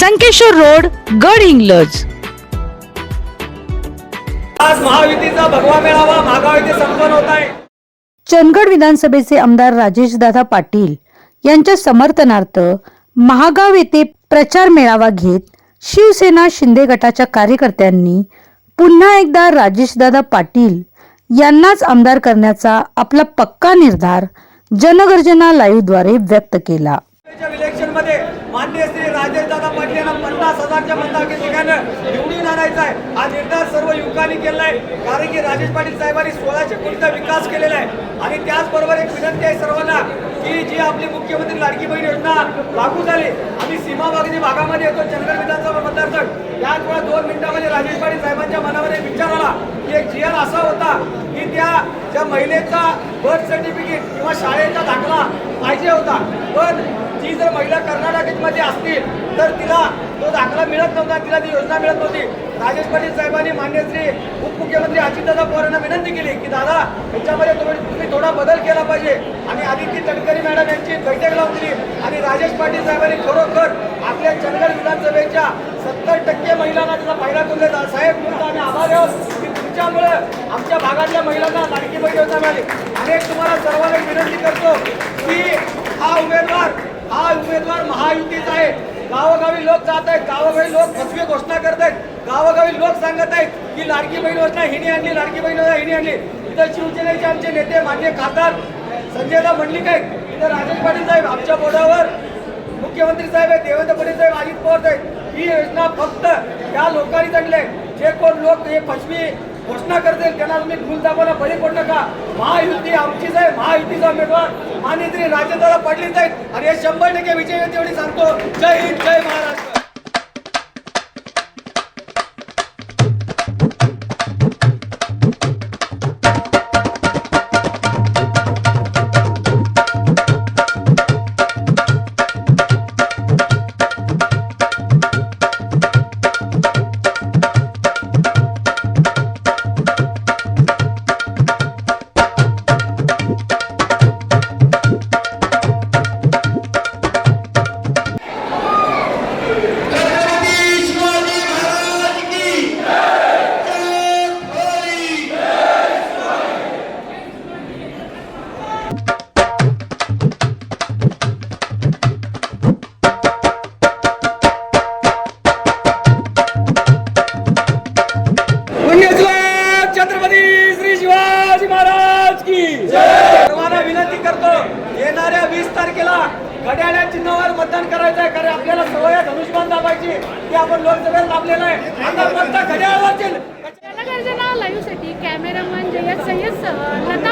Sankeshwar road Gadhinglaj. आज महायुतीचा भगवा मेळावा मागाव येथे संपन्न होत आहे. चंदगड विधानसभेचे आमदार राजेशदादा पाटील यांच्या समर्थनार्थ महागाव येथे प्रचार मेळावा घेत शिवसेना शिंदे गटाच्या कार्यकर्त्यांनी पुन्हा एकदा राजेशदादा पाटील यांनाच आमदार करण्याचा आपला पक्का निर्धार जनगर्जना लाईव्हद्वारे व्यक्त केला. इलेक्शनमध्ये मान्य श्री राजेशदादा पाटील यांना पन्नास हजारच्या मताधिक्यानं निवडून आणायचा आहे. हा निर्धार सर्व युवकांनी केलेला आहे. कारण की राजेश पाटील साहेबांनी सोळाशे कोटीचा विकास केलेला आहे. आणि त्याचबरोबर एक विनंती आहे सर्वांना की जी आपली मुख्यमंत्री लाडकी बहीण योजना लागू झाली आम्ही सीमा भागामध्ये येतो चंद्र विधानसभा मतदारसंघ. त्यामुळे दोन मिनिटामध्ये राजेश पाटील साहेबांच्या मनामध्ये विचार आला की एक जी असा होता की त्या ज्या महिलेचा बर्थ सर्टिफिकेट किंवा शाळेचा दाखला पाहिजे होता. पण ही जर महिला कर्नाटकमध्ये असतील तर तिला तो दाखला मिळत नव्हता तिला ती योजना मिळत नव्हती. राजेश पाटील साहेबांनी मान्य श्री उपमुख्यमंत्री अजितदादा पवार यांना विनंती केली की दादा याच्यामध्ये तुम्ही तुम्ही थोडा बदल केला पाहिजे. आणि आदित्य तडकरी मॅडम यांची बैठक लावून दिली आणि राजेश पाटील साहेबांनी खरोखर आपल्या चंदगड विधानसभेच्या सत्तर टक्के महिलांना त्याचा फायदा करून दिला. साहेब तुमचा आम्ही आभार आहोत की तुमच्यामुळे आमच्या भागातल्या महिलांना लाडकी बहीण योजना मिळाली. अनेक तुम्हाला सर्वांना विनंती करतो की हा उमेदवार हा उमेदवार महायुतीचा आहे गावोगावी लोक जात आहेत. गावागावी लोक फसवी घोषणा करत आहेत. गावागावी लोक सांगत आहेत की लाडकी बहीण योजना हिने आणली लाडकी बहीण योजना हिने आणली. इथं शिवसेनेचे आमचे नेते मान्य खासदार संजयदा मंडलिक आहेत. इथं राजेश पाटील साहेब आमच्या बोर्डावर मुख्यमंत्री साहेब आहेत देवेंद्र फडणवीस साहेब अजित पवार साहेब. ही योजना फक्त या लोकांनीच आणली आहे. जे कोण लोक हे फसवी घोषणा करतील त्यांना तुम्ही भूल दाखवायला बळी पडू नका. महायुती आमचीच आहे. महायुतीचा उमेदवार मान्य श्री राजेंद्र पडलीच आहेत. आणि हे शंभर टक्के विजय होईल तेवढी सांगतो. जय हिंद जय महाराष्ट्र. घड्याळ्या चिन्हावर मतदान करायचं आहे कारण आपल्याला सवय आहे धनुष्यबाण दाबायची. ती आपण लोकसभेत लाभलेलं आहे. आता फक्त घड्याळावर चिन्ह जनगर्जना लाईव्हसाठी कॅमेरामन जयत सय्यद सह लता